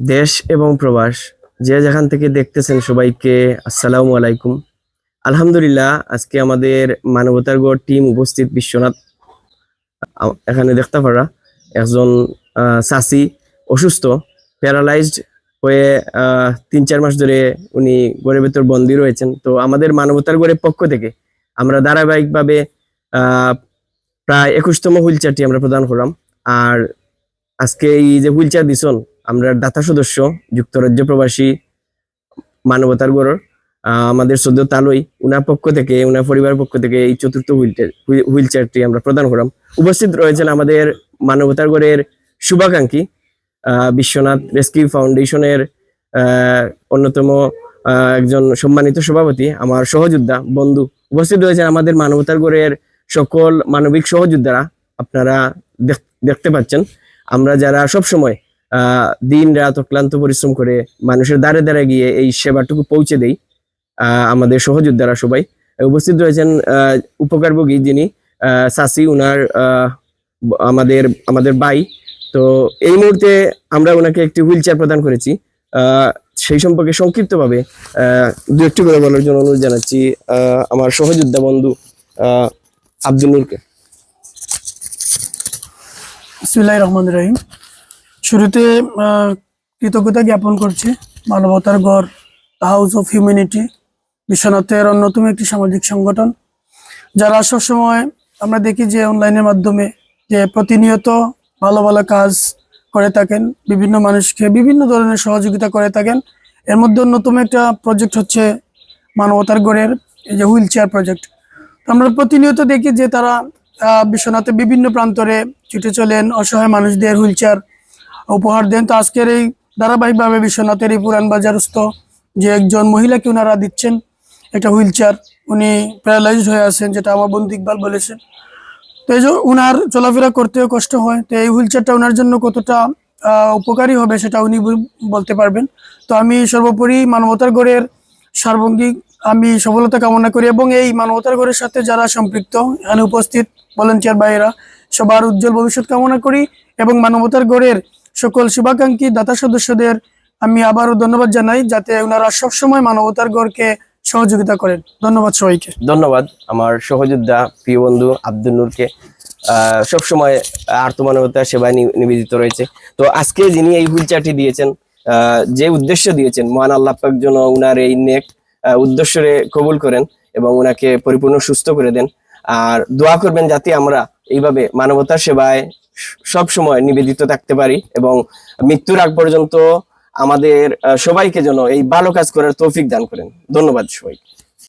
দেশ এবং প্রবাস। যে যেখান থেকে দেখতেছেন সবাইকে আসসালামু আলাইকুম। আলহামদুলিল্লাহ, আজকে আমাদের মানবতার গড় টিম উপস্থিত বিশ্বনাথ এখানে দেখতে পারা একজন চাচি অসুস্থ প্যারালাইজড হয়ে তিন চার মাস ধরে উনি গড়ের ভেতর বন্দী রয়েছেন। তো আমাদের মানবতার গড়ের পক্ষ থেকে আমরা ধারাবাহিকভাবে প্রায় একুশতম হুইল চেয়ারটি আমরা প্রদান করলাম। আর আজকে এই যে হুইল চেয়ার দিছন আমরা দাতা সদস্য যুক্তরাজ্য প্রবাসী মানবতার গড় আহ, আমাদের সদ্য তালই উনার পক্ষ থেকে উনার পরিবার পক্ষ থেকে এই চতুর্থ হুইল চেয়ারটি আমরা প্রদান করলাম। উপস্থিত রয়েছেন আমাদের মানবতার গড়ের শুভাকাঙ্ক্ষী বিশ্বনাথ রেস্কিউ ফাউন্ডেশনের অন্যতম একজন সম্মানিত সভাপতি আমার সহযোদ্ধা বন্ধু। উপস্থিত রয়েছেন আমাদের মানবতার গড়ের সকল মানবিক সহযোদ্ধারা আপনারা দেখ- দেখতে পাচ্ছেন। আমরা যারা সব সময় দিন রাত অক্লান্ত পরিশ্রম করে মানুষের দ্বারে দ্বারে গিয়ে এই সেবাটুকু পৌঁছে দেই আমাদের সহযোদ্ধারা সবাই। উপস্থিত রয়েছেন উপকারভোগী যিনি সাসি উনার আমাদের আমাদের বাই। তো এই মুহূর্তে আমরা ওনাকে একটি হুইল চেয়ার প্রদান করেছি। সেই সম্পর্কে সংক্ষিপ্তভাবে দু একটু করে বলার জন্য অনুরোধ জানাচ্ছি আমার সহযোদ্ধা বন্ধু আব্দুল নূরকে। বিসমিল্লাহ রহমান রহিম। শুরুতে কৃতজ্ঞতা জ্ঞাপন করছি মানবতার গড় হাউস অফ হিউম্যানিটি বিশ্বনাথের অন্যতম একটি সামাজিক সংগঠন, যারা সবসময় আমরা দেখি যে অনলাইনের মাধ্যমে যে প্রতিনিয়ত ভালো ভালো কাজ করে থাকেন, বিভিন্ন মানুষকে বিভিন্ন ধরনের সহযোগিতা করে থাকেন। এর মধ্যে অন্যতম একটা প্রজেক্ট হচ্ছে মানবতার গড়ের, এই যে হুইল চেয়ার প্রজেক্ট আমরা প্রতিনিয়ত দেখি যে তারা বিশ্বনাথে বিভিন্ন প্রান্তরে ছুটে চলেন, অসহায় মানুষদের হুইল চেয়ার উপহার দেন। তো আজকের এই ধারাবাহিকভাবে বিশ্বনাথের এই পুরান বাজারস্থ যে একজন মহিলাকে ওনারা দিচ্ছেন একটা হুইল চেয়ার উনি প্যারালাইজড হয়ে আছেন, যেটা আমার বন্ধু ইকবাল বলেছেন। তো এই যে উনার চলাফেরা করতেও কষ্ট হয়, তো এই হুইল চেয়ারটা ওনার জন্য কতটা উপকারী হবে সেটা উনি বলতে পারবেন। তো আমি সর্বোপরি মানবতার গড়ের সার্বঙ্গিক আমি সফলতা কামনা করি এবং এই মানবতার গড়ের সাথে যারা সম্পৃক্ত, এখানে উপস্থিত ভলেন্টিয়ার ভাইয়েরা, সবার উজ্জ্বল ভবিষ্যৎ কামনা করি এবং মানবতার গড়ের সকল শুভাকাঙ্ক্ষী দাতা সদস্যদের আমি আবারও ধন্যবাদ জানাই যাতে ওনারা সবসময় মানবতার গড়কে সহযোগিতা করেন। ধন্যবাদ সবাইকে। ধন্যবাদ আমার সহযোদ্ধা প্রিয় বন্ধু আব্দুল নূরকে। সবসময় আর্তমানবতার সেবায় নিবেদিত রয়েছে। তো আজকে যিনি এই হুইল চারটি দিয়েছেন যে উদ্দেশ্য দিয়েছেন মহান আল্লাহ যেন উনার এই নেক আহ, উদ্দেশ্যে কবুল করেন এবং উনাকে পরিপূর্ণ সুস্থ করে দেন। আর দোয়া করবেন যাতে আমরা এইভাবে মানবতার সেবায় সব সময় নিবেদিত থাকতে পারি এবং মৃত্যুর আগ পর্যন্ত আমাদের সবাইকে যেন এই ভালো কাজ করার তৌফিক দান করেন। ধন্যবাদ সবাইকে।